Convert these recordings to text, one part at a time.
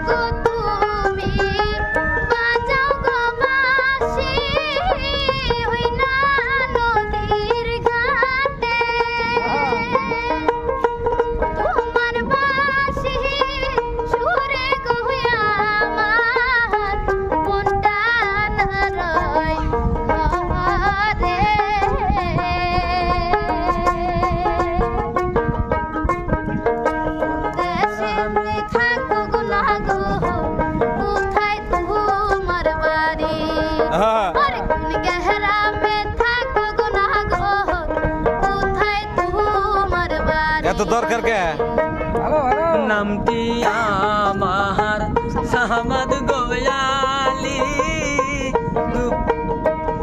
গো দরকার কে নামটি আমার সাহমদ গোয়ালি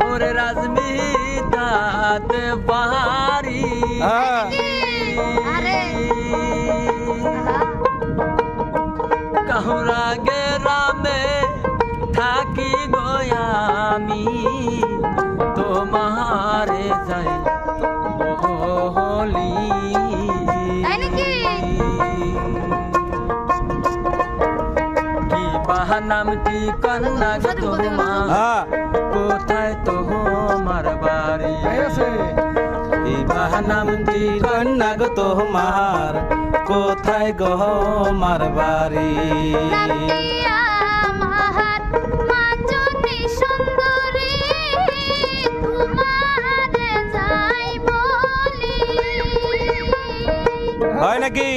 ওরে রাজমিতাত বাহারি হ্যাঁ কি বাহানামটি কন্যা গো হ্যাঁ। কোথায় তোমার বাড়ি? এই বাহানামটি কন্যা গো তোমার কোথায় গো মার বাড়ি? হয় নাকি?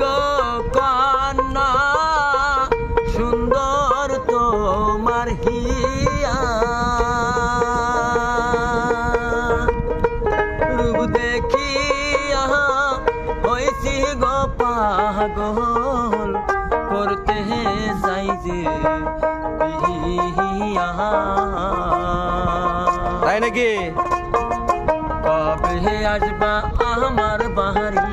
রিগ কান্না সুন্দর তোমার হিয়া। রূপ দেখিয়া হয়েছি গো পাগল করতে চাই যে তাই নাকি? কবে আসবা আমার বাড়ি?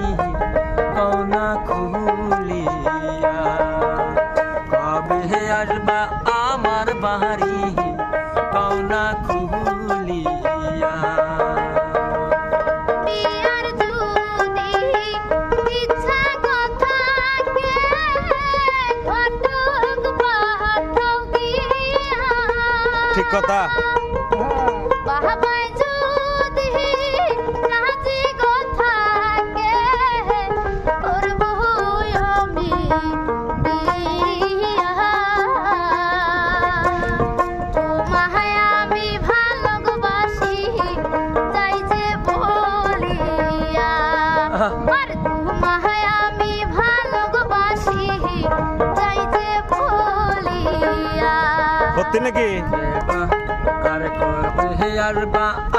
আসবা আমার বাড়ি পাওনা খুলিয়া। ঠিক কথা। সত্যি নাকি?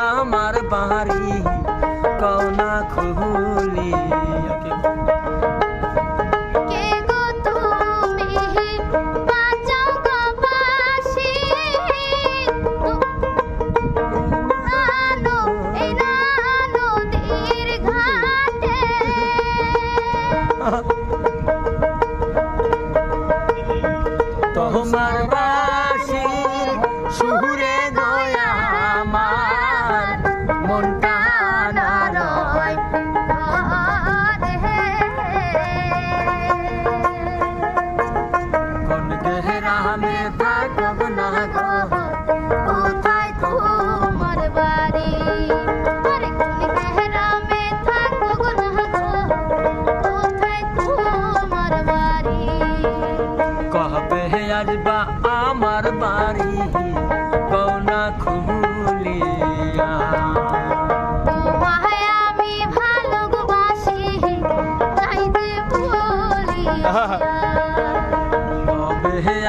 আমার বাড়ি কৌনা খুলিয়া কে গো তুমি? বাঁচাও গো বাঁশি। আনো এই না নদীর ঘাটে। তোমার বাসি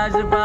আসবা